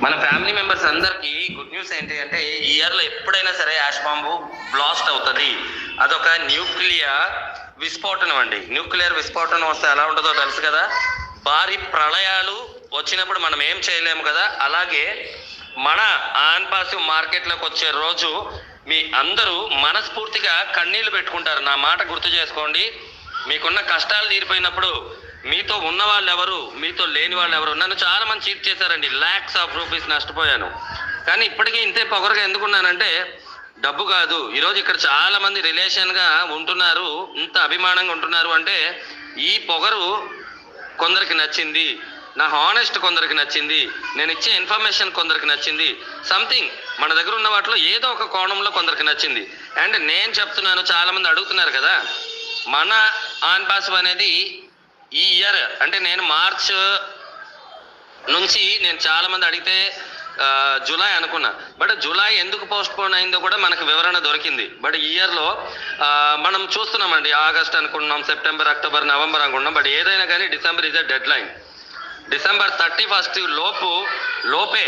మన family members అందరికి good news ఏంటి అంటే ఈ ఇయర్లో ఎప్పుడైనా సరే యాష్ బాంబు బ్లాస్ట్ అవుతుంది. అదొక న్యూక్లియర్ విస్ఫోటనం అండి. న్యూక్లియర్ విస్ఫోటనం వస్తే ఎలా ఉంటుందో తెలుసు కదా? భారీ ప్రళయాలు వచ్చినప్పుడు మనం ఏం చేయలేము కదా? అలాగే మన ఆన్పాసు మార్కెట్లోకి వచ్చే రోజు మీ అందరూ మనస్ఫూర్తిగా కన్నీళ్ళు పెట్టుకుంటారు. నా మాట గుర్తు చేసుకోండి. మీకున్న కష్టాలు తీరిపోయినప్పుడు మీతో ఉన్న వాళ్ళు ఎవరు మీతో లేని వాళ్ళు ఎవరు నన్ను చాలా మంది చీట్ చేశారండి. ల్యాక్స్ ఆఫ్ రూపీస్ నష్టపోయాను. కానీ ఇప్పటికీ ఇంతే పొగరుగా ఎందుకున్నానంటే డబ్బు కాదు. ఈరోజు ఇక్కడ చాలా మంది రిలేషన్గా ఉంటున్నారు ఇంత అభిమానంగా ఉంటున్నారు అంటే ఈ పొగరు కొందరికి నచ్చింది. నా హానెస్ట్ కొందరికి నచ్చింది. నేను ఇచ్చే ఇన్ఫర్మేషన్ కొందరికి నచ్చింది. సంథింగ్ మన దగ్గర ఉన్న వాటిలో ఏదో ఒక కోణంలో కొందరికి నచ్చింది. అండ్ నేను చెప్తున్నాను చాలా మంది అడుగుతున్నారు కదా మన ఆన్ పాస్ అనేది ఈ ఇయర్ అంటే నేను మార్చ్ నుంచి నేను చాలా మంది అడిగితే జూలై అనుకున్నా. బట్ జూలై ఎందుకు పోస్ట్ పోన్ అయిందో కూడా మనకు వివరణ దొరికింది. బట్ ఈ ఇయర్లో మనం చూస్తున్నామండి ఆగస్ట్ అనుకున్నాం సెప్టెంబర్ అక్టోబర్ నవంబర్ అనుకున్నాం. బట్ ఏదైనా కానీ December is a deadline December thirty first లోపు లోపే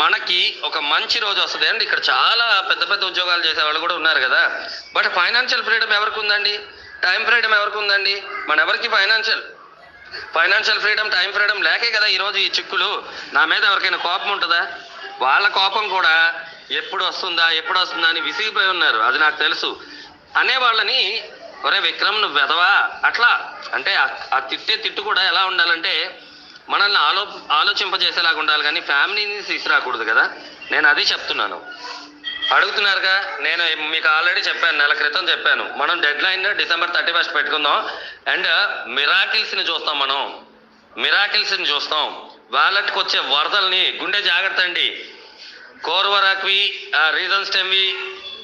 మనకి ఒక మంచి రోజు వస్తుంది. అండి ఇక్కడ చాలా పెద్ద పెద్ద ఉద్యోగాలు చేసే వాళ్ళు కూడా ఉన్నారు కదా. బట్ ఫైనాన్షియల్ ఫ్రీడమ్ ఎవరికి ఉందండి? టైం ఫ్రీడమ్ ఎవరికి ఉందండి? మన ఎవరికి financial financial freedom time freedom లేకే కదా ఈరోజు ఈ చిక్కులు. నా మీద ఎవరికైనా కోపం ఉంటుందా? వాళ్ళ కోపం కూడా ఎప్పుడు వస్తుందా ఎప్పుడు వస్తుందా అని విసిగిపోయి ఉన్నారు. అది నాకు తెలుసు. అనే వాళ్ళని ఒరే విక్రమ్ నువ్వు వెదవా అట్లా. అంటే ఆ- ఆ తిట్టే తిట్టు కూడా ఎలా ఉండాలంటే మనల్ని ఆలో ఆలోచింపజేసేలాగా ఉండాలి. కానీ ఫ్యామిలీని తీసుకురాకూడదు కదా. నేను అది చెప్తున్నాను. అడుగుతున్నారుగా నేను మీకు ఆల్రెడీ చెప్పాను నెల క్రితం చెప్పాను. మనం deadline December thirty first పెట్టుకుందాం. అండ్ మిరాకిల్స్ని చూస్తాం మనం. మిరాకిల్స్ని చూస్తాం. వాళ్ళకి వచ్చే వరదల్ని గుండె జాగ్రత్త అండి. కోర్వరాక్వి రీజన్స్ టెమ్వి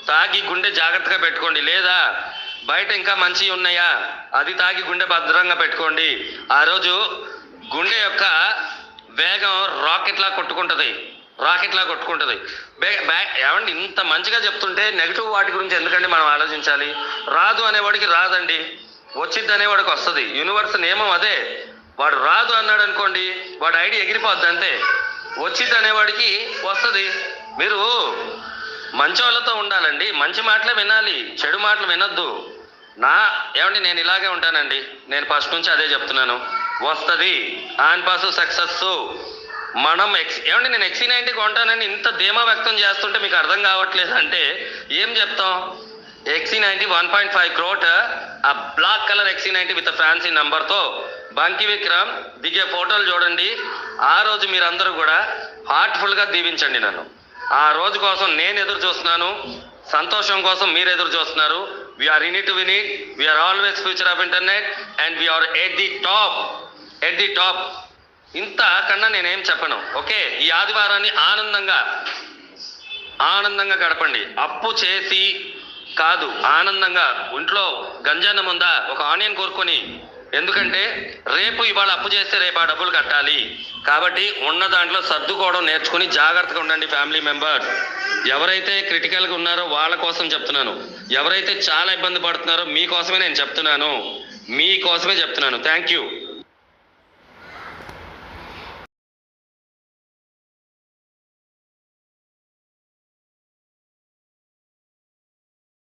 తాగి గుండె జాగ్రత్తగా పెట్టుకోండి. లేదా బయట ఇంకా మంచి ఉన్నాయా? అది తాగి గుండె భద్రంగా పెట్టుకోండి. ఆ రోజు గుండె యొక్క వేగం రాకెట్లా కొట్టుకుంటుంది. రాకెట్లా కొట్టుకుంటుంది. కొట్టుకుంటది బ్యా- ఏమండి ఇంత మంచిగా చెప్తుంటే నెగిటివ్ వాటి గురించి ఎందుకండి మనం ఆలోచించాలి? రాదు అనేవాడికి రాదండి. వచ్చిద్ది అనేవాడికి వస్తుంది. యూనివర్స్ నియమం అదే. వాడు రాదు అన్నాడు అనుకోండి వాడు ఐడి ఎగిరిపోద్ది అంతే. వచ్చిద్ది అనేవాడికి వస్తుంది. మీరు మంచి వాళ్ళతో ఉండాలండి. మంచి మాటలే వినాలి. చెడు మాటలు వినొద్దు. నా ఏమండి నేను ఇలాగే ఉంటానండి. నేను ఫస్ట్ నుంచి అదే చెప్తున్నాను. వస్తుంది. ఆన్ పాస్ సక్సెస్ మనం ఎక్స్ ఏమండి నేను ఎక్సీ నైన్టీ కొంటానని ఇంత ధీమా వ్యక్తం చేస్తుంటే మీకు అర్థం కావట్లేదు అంటే ఏం చెప్తాం? XC ninety one point five crore ఆ black colour XC ninety with fancy నంబర్తో బంకి విక్రమ్ దిగే ఫోటోలు చూడండి. ఆ రోజు మీరందరూ కూడా హార్ట్ఫుల్గా దీవించండి నన్ను. ఆ రోజు కోసం నేను ఎదురు చూస్తున్నాను. సంతోషం కోసం మీరు ఎదురు చూస్తున్నారు. We are in it win it we are always future of internet and we are at the top at the top ఇంత కన్నా నేనేం చెప్పను ఓకే? ఈ ఆదివారాన్ని ఆనందంగా ఆనందంగా గడపండి. అప్పు చేసి కాదు ఆనందంగా. ఒంట్లో గంజానం ఉందా? ఒక ఆనియన్ కోరుకొని. ఎందుకంటే రేపు ఇవాళ అప్పు చేస్తే రేపు ఆ డబ్బులు కట్టాలి. కాబట్టి ఉన్న దాంట్లో సర్దుకోవడం నేర్చుకుని జాగ్రత్తగా ఉండండి ఫ్యామిలీ మెంబర్స్ ఎవరైతే క్రిటికల్గా ఉన్నారో వాళ్ళ కోసం చెప్తున్నాను. ఎవరైతే చాలా ఇబ్బంది పడుతున్నారో మీకోసమే నేను చెప్తున్నాను. మీకోసమే చెప్తున్నాను. Thank you.